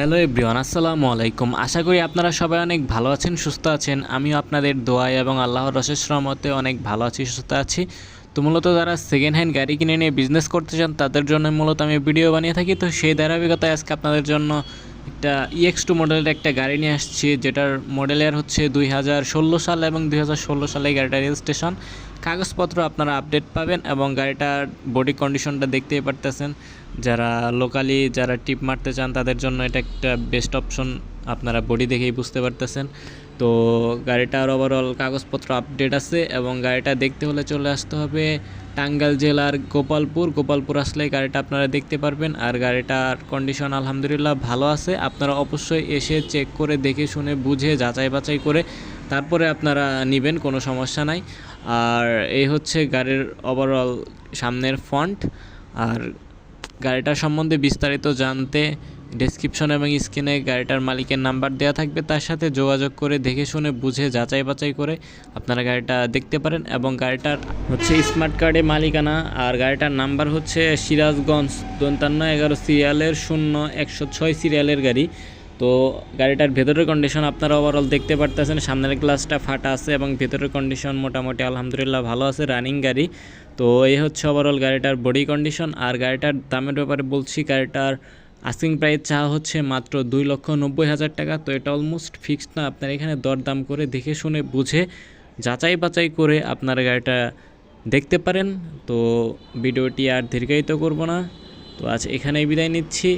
Hello everyone, আসসালামু আলাইকুম। আশা করি আপনারা সবাই অনেক ভালো আছেন, সুস্থ আছেন। আমিও আপনাদের দোয়ায় এবং আল্লাহর রসের রহমতে অনেক ভালো আছি, সুস্থ আছি। তো মূলত যারা সেকেন্ড হ্যান্ড গাড়ি কিনে নিয়ে বিজনেস করতে চান, তাদের জন্য মূলত আমি ভিডিও বানিয়ে থাকি। তো সেই ধারাবাহিকতায় আজকে আপনাদের জন্য একটা ইএক্স টু মডেলের একটা গাড়ি নিয়ে আসছি, যেটার মডেলের হচ্ছে দুই হাজার ষোলো সাল এবং দুই হাজার ষোলো সালে এই গাড়িটার রেজিস্ট্রেশন কাগজপত্র আপনারা আপডেট পাবেন এবং গাড়িটার বডি কন্ডিশনটা দেখতেই পারতেছেন। যারা লোকালি যারা টিপ মারতে চান, তাদের জন্য এটা একটা বেস্ট অপশন আপনারা বডি দেখেই বুঝতে পারতেছেন। তো গাড়িটার ওভারঅল কাগজপত্র আপডেট আছে এবং গাড়িটা দেখতে হলে চলে আসতে হবে টাঙ্গাইল জেলার গোপালপুর। গোপালপুর আসলে গাড়িটা আপনারা দেখতে পারবেন আর গাড়িটার কন্ডিশন আলহামদুলিল্লাহ ভালো আছে। আপনারা অবশ্যই এসে চেক করে দেখে শুনে বুঝে যাচাই বাছাই করে তারপরে আপনারা নেবেন, কোনো সমস্যা নাই। আর এই হচ্ছে গাড়ির ওভারঅল সামনের ফন্ট আর গাড়িটার সম্বন্ধে বিস্তারিত জানতে ডেসক্রিপশন এবং স্ক্রিনে গাড়িটার মালিকের নাম্বার দেওয়া থাকবে। তার সাথে যোগাযোগ করে দেখে শুনে বুঝে যাচাই বাছাই করে আপনারা গাড়িটা দেখতে পারেন এবং গাড়িটার হচ্ছে স্মার্ট কার্ডে মালিকানা। আর গাড়িটার নাম্বার হচ্ছে সিরাজগঞ্জ দন্তান্ন এগারো সিরিয়ালের শূন্য একশো ছয় সিরিয়ালের গাড়ি। তো গাড়িটার ভেতরের কন্ডিশন আপনারা ওভারঅল দেখতে পারতেছেন। সামনের গ্লাসটা ফাটা আছে এবং ভেতরের কন্ডিশন মোটামুটি আলহামদুলিল্লাহ ভালো আছে রানিং গাড়ি। তো এই হচ্ছে ওভারঅল গাড়িটার বডি কন্ডিশন আর গাড়িটার দামের ব্যাপারে বলছি, গাড়িটার আস্কিং প্রাইস চাওয়া হচ্ছে মাত্র দুই লক্ষ নব্বই হাজার টাকা। তো এটা অলমোস্ট ফিক্সড না, আপনার এখানে দরদাম করে দেখে শুনে বুঝে যাচাই বাছাই করে আপনার গাড়িটা দেখতে পারেন। তো ভিডিওটি আর দীর্ঘায়িত করব না। তো আজ এখানেই বিদায় নিচ্ছি।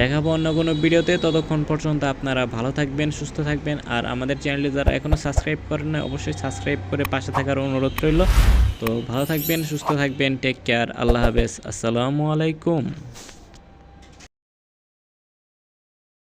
দেখাবো অন্য কোনো ভিডিওতে। ততক্ষণ পর্যন্ত আপনারা ভালো থাকবেন, সুস্থ থাকবেন। আর আমাদের চ্যানেলে যারা এখনও সাবস্ক্রাইব করেন না অবশ্যই সাবস্ক্রাইব করে পাশে থাকার অনুরোধ রইল। তো ভালো থাকবেন, সুস্থ থাকবেন টেক কেয়ার আল্লাহ হাফেজ, আসসালামু আলাইকুম।